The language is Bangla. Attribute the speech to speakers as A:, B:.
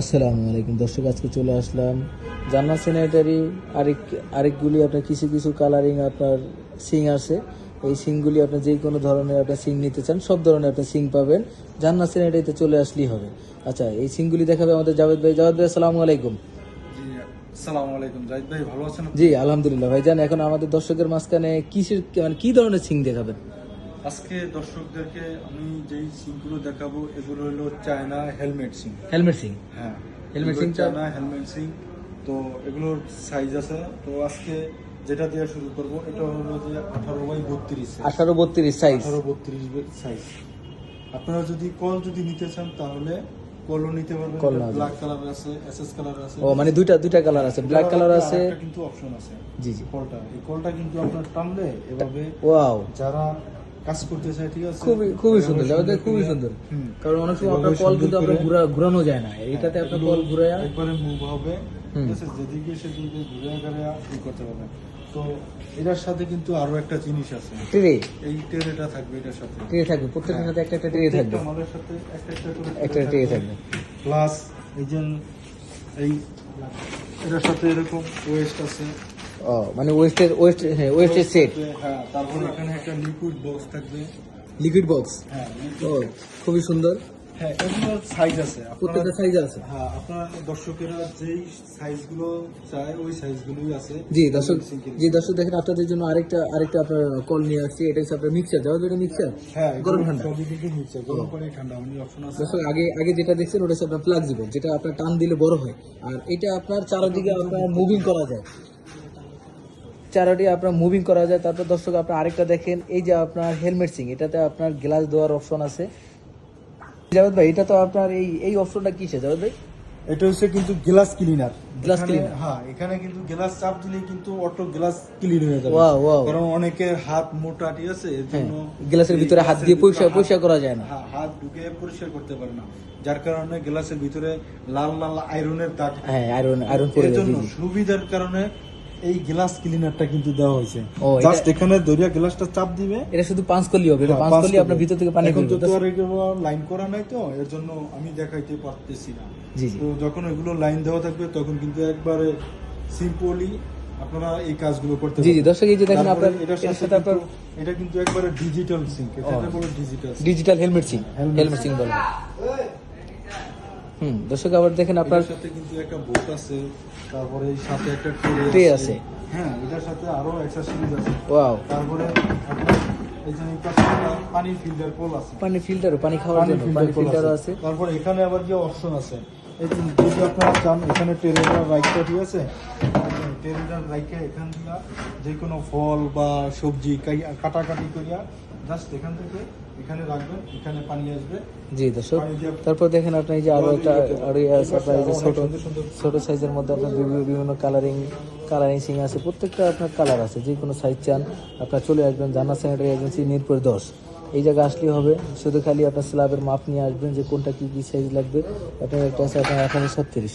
A: আসসালামু আলাইকুম। দর্শক আজকে চলে আসলাম জান্নাত স্যানিটারি আরেক আরেকগুলি আপনার কিছু কিছু কালারিং আপনার সিং আছে। এই সিংগুলি আপনার যে কোনো ধরনের আপনার সিং নিতে চান সব ধরনের আপনার সিং পাবেন। জান্নাত স্যানিটারিতে চলে আসলেই হবে। আচ্ছা এই সিংগুলি দেখাবে আমাদের জাভেদ ভাই। জাভেদ ভাই আসসালামু আলাইকুম।
B: জি আসসালামু ভাই ভালো আছেন
A: জি আলহামদুলিল্লাহ। ভাইজান এখন আমাদের দর্শকের মাঝখানে কিসের মানে কি ধরনের সিং দেখাবেন?
B: আজকে দর্শকদেরকে আমি যেই সিংগুলো দেখাবো এগুলো হলো চায়না হেলমেট সিং।
A: হেলমেট সিং?
B: হ্যাঁ
A: Helmet
B: এগুলো
A: sing টা-
B: চায়না হেলমেট সিং। তো এগুলোর সাইজ আছে। তো আজকে যেটা দিয়ে শুরু করব এটা হলো যে আঠারো বাই বত্রিশ
A: আঠারো বত্রিশ সাইজ
B: আঠারো বত্রিশ সাইজ আপনারা যদি কল যদি নিতে চান তাহলে কলও নিতে পারবেন।
A: কল
B: ব্ল্যাক কালার আছে এসএস কালার আছে।
A: ও মানে দুইটা দুইটা কালার আছে। ব্ল্যাক কালার আছে।
B: কিন্তু অপশন আছে।
A: জি জি।
B: কলটা। এই কলটা কিন্তু আপনার টানলে এভাবে
A: ওয়াও
B: যারা কাজ করতে চায় ঠিক আছে?
A: খুবই খুবই সুন্দর ভাই খুবই সুন্দর
B: হুম।
A: কারণ অনেক সময় আপনার কল কিন্তু আপনার ঘুরা ঘুরানো যায় না। এটাতে আপনার কল ঘুরায়া
B: একবারে মুভ হবে। ঠিক আছে যেদিকে সেদিকে ঘুরে ঘুরে ই করতে পারবেন তো এটার সাথে কিন্তু আরও একটা জিনিস আছে।
A: ট্রে।
B: এই টেরেটা থাকবে এটার সাথে।
A: ট্রে থাকবে প্রত্যেকটার সাথে একটা একটা ট্রে থাকবে।
B: মালের সাথে একটা একটা করে
A: একটা ট্রে থাকবে।
B: প্লাস এই যে এই এটার সাথে এরকম ওয়েস্ট আছে।
A: ও মানে ওয়েস্টের ওয়েস্ট হ্যাঁ ওয়েস্টের সেট
B: হ্যাঁ তারপরে এখানে একটা লিকুইড বক্স থাকবে।
A: লিকুইড বক্স
B: হ্যাঁ
A: ও খুবই সুন্দর।
B: হ্যাঁ এগুলোর সাইজ আছে।
A: প্রত্যেকটা সাইজ আছে।
B: হ্যাঁ আপনার দর্শকেরা যেই সাইজগুলো চায় ওই সাইজগুলোই আছে।
A: জি দর্শক জি দর্শক দেখেন আপনাদের জন্য আরেকটা আরেকটা আপনার কল নিয়ে আসছি। এটা হচ্ছে আপনার মিক্সার যাওয়া এটা মিক্সার
B: হ্যাঁ
A: গরম ঠান্ডা।
B: সবই গরম পানি ঠান্ডা পানি অপশন আছে।
A: দর্শক আগে আগে যেটা দেখছেন ওটা হচ্ছে আপনার যেটা আপনার টান দিলে বড় হয়। আর এটা আপনার চারদিকে আপনার মুভিং করা যায়। চারোটি আপনার মুভিং করা যায়। তারপর দর্শক আপনার আরেকটা দেখেন এই যে আপনার হেলমেট সিং এটাতে আপনার গ্লাস দেওয়ার অপশন আছে। জাভেদ ভাই এটা তো আপনার এই এই অপশনটা কিসে জাভেদ ভাই?
B: এটা হচ্ছে কিন্তু গ্লাস ক্লিনার
A: Glass cleaner।
B: হ্যাঁ এখানে কিন্তু গ্লাস চাপ দিলে কিন্তু অটো গ্লাস ক্লিন হয়ে যাবে।
A: ওয়াও ওয়াও
B: কারণ অনেকের হাত মোটা ঠিক আছে? এর
A: হ্যাঁ গ্লাসের ভিতরে হাত দিয়ে পরিষ্কার পরিষ্কার করা যায় না।
B: হ্যাঁ, হাত ঢুকে পরিষ্কার করতে পারে না। যার কারণে গ্লাসের ভিতরে লাল লাল আয়রনের দাগ
A: হ্যাঁ আয়রন আয়রন
B: এর
A: যায়।
B: সুবিধার কারণে এই গ্লাস ক্লিনারটা কিন্তু দেওয়া হয়েছে। জাস্ট এখানে দরিয়া গ্লাসটা চাপ দিবে।
A: এটা শুধু পাঁচ কলি হবে এটা
B: হ্যাঁ,
A: পাঁচ কলি আপনার ভিতর থেকে পানি
B: এখন তো। আর এগুলো লাইন করা নাই তো এর জন্য আমি দেখাইতে পারতেছি না। তো যখন এগুলো লাইন দেওয়া থাকবে তখন কিন্তু একবারে সিম্পলি আপনারা এই কাজগুলো করতে
A: জি জি দর্শক এই যে দেখেন আপনার
B: এটার সাথে
A: আপনার
B: এটা কিন্তু একবারে ডিজিটাল সিঙ্ক এটা বলে ডিজিটাল
A: ডিজিটাল হেলমেট সিং
B: Helmet
A: হেলমেট সিং বলে। হুম দর্শক আবার দেখেন আপনার
B: সাথে কিন্তু একটা বোট আছে তারপরে সাথে একটা ট্রে
A: আছে।
B: হ্যাঁ এটার সাথে আরও অ্যাক্সেসরিজ আছে।
A: ওয়াও
B: তারপরে পানি ফিল্টার আছে।
A: পানি ফিল্টারও পানি খাওয়ার জন্য পানি
B: ফিল্টার
A: ফিল্টারও আছে।
B: তারপর এখানে আবার যে অপশন আছে এই যে যদি আপনারা চান এখানে টেরেটার রাইটটা ঠিক আছে? টেরেটার রাইটে এখান দিয়া যে কোনো ফল বা সবজি কাটাকাটি করিয়া জাস্ট এখান থেকে এখানে রাখবেন এখানে পানি আসবে।
A: জি দর্শক তারপর দেখেন আপনি এই যে আরও একটা আরও ইয়ে আছে আপনার যে ছোট ছোট সাইজের মধ্যে আপনার বিভিন্ন বিভিন্ন কালারিং কালারিং সিং আছে প্রত্যেকটা আপনার কালার আছে যে কোনো সাইজ চান আপনার চলে আসবেন জানা স্যানিটারি এজেন্সি মিরপুর দশ। এই জায়গায় আসলেই হবে শুধু খালি আপনার স্ল্যাবের মাপ নিয়ে আসবেন যে কোনটা কি কি সাইজ লাগবে আপনার একটা আছে আপনার আঠারো ছত্রিশ।